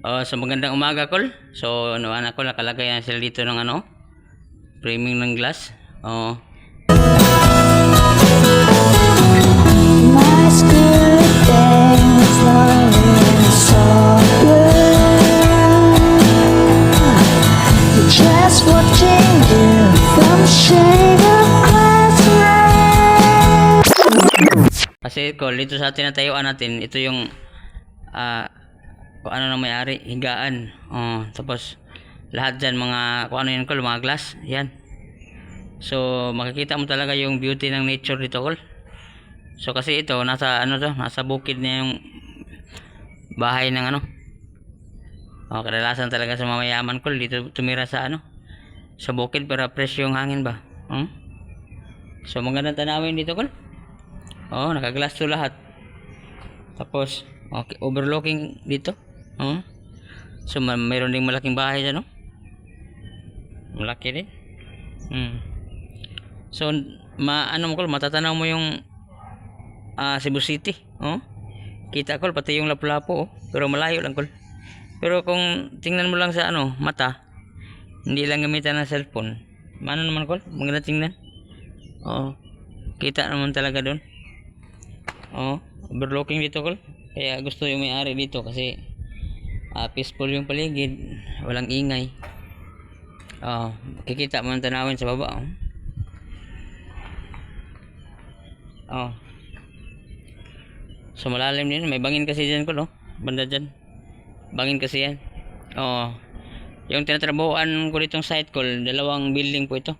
Oh, so magandang umaga, Kol. So, ano, anak ko, nakalagay na sila dito ng ano, framing ng glass. Oh. Just watching you from shade of classroom. Kasi, Kol, dito sa tinatayuan natin, ito yung, ah, kung ano na may-ari, higaan. Oh, tapos, lahat dyan, mga, kung ano yun, Kol, mga glass, yan. So, makikita mo talaga yung beauty ng nature dito, Kol. So, kasi ito, nasa, ano to, nasa bukid na yung bahay ng ano. Oh, kadalasan talaga sa mamayaman, Kol, dito tumira sa ano, sa bukid, pero fresh yung hangin ba? Hmm? So, magandang tanawin dito, Kol. Oh, nakaglass to lahat. Tapos, okay, overlooking dito. Oh. So, ma- mayroon ding malaking bahay dyan, no? Malaki din. Hmm. So, ma ano mo kol, matatanaw mo yung ah, Cebu City, oh. Kita kol pati yung Lapu-Lapu, oh. Pero malayo lang kol. Pero kung tingnan mo lang sa ano, mata, hindi lang gamitan ng cellphone. Mano naman kol? Maganda tingnan. Oo. Kita naman talaga doon. Oo. Overlooking dito kol. Kaya gusto yung may-ari dito kasi ah, peaceful yung paligid. Walang ingay. Oo. Kikita mo ang tanawin sa baba. Oh. Oh. So malalim din. May bangin kasi dyan ko, no? Banda dyan. Bangin kasi yan. Oo. Yung tinatrabuhan ko ditong site ko, dalawang building po ito.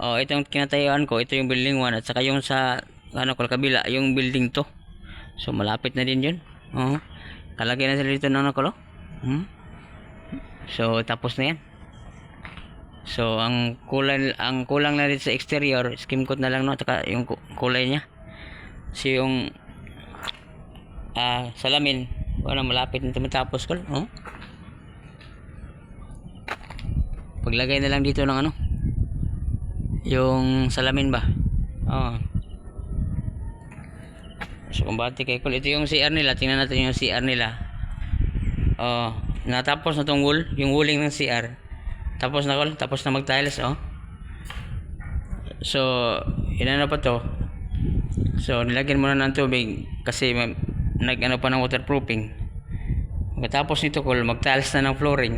Oh, itong kinatayuan ko, ito yung building 1 at saka yung sa ano ko kabila, yung building to. So malapit na din 'yun. Oh. Kalagay na sila dito ng ano ko, hmm? So tapos na 'yan. So ang kulay ang kulang na dito sa exterior, skim coat na lang no, at saka yung ku- kulay niya. So yung ah salamin, wala malapit na tumatapos ko, oh. Paglagay na lang dito ng ano, yung salamin ba? Oo. So, kumbati kay Kul. Ito yung CR nila. Tingnan natin yung CR nila. Oh, natapos na tong wool. Yung wooling ng CR. Tapos na Kul. Tapos na mag-tiles, oh. So, inano pa to. So, nilagyan muna ng tubig kasi nag-ano pa ng waterproofing. Matapos nito, Kul, mag-tiles na ng flooring.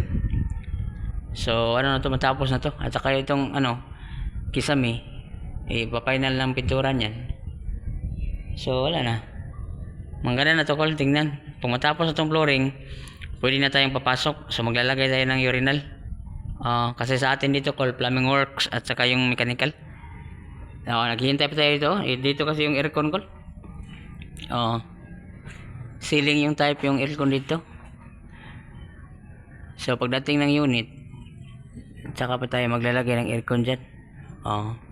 So, ano na to, matapos na to. At saka itong, ano, kisame, eh, papinal ng pintura niyan. So, wala na. Manggana na to, Kol. Tingnan. Kung matapos na itong flooring, pwede na tayong papasok. So, maglalagay tayo ng urinal. Ah, kasi sa atin dito, Kol, plumbing works at saka yung mechanical. Oo, naghihintay pa tayo dito. Eh, dito kasi yung aircon, Kol. Oo. Ceiling yung type yung aircon dito. So, pagdating ng unit, tsaka pa tayo maglalagay ng aircon dyan. Oo.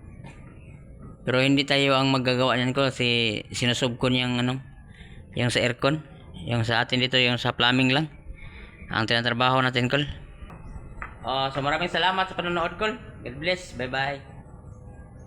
Pero hindi tayo ang maggagawa niyan ko kasi sinusub ko niyang ano, yung sa aircon. Yung sa atin dito, yung sa plumbing lang. Ang tinatrabaho natin, Kol. Oh, so maraming salamat sa panonood, Kol. God bless. Bye-bye.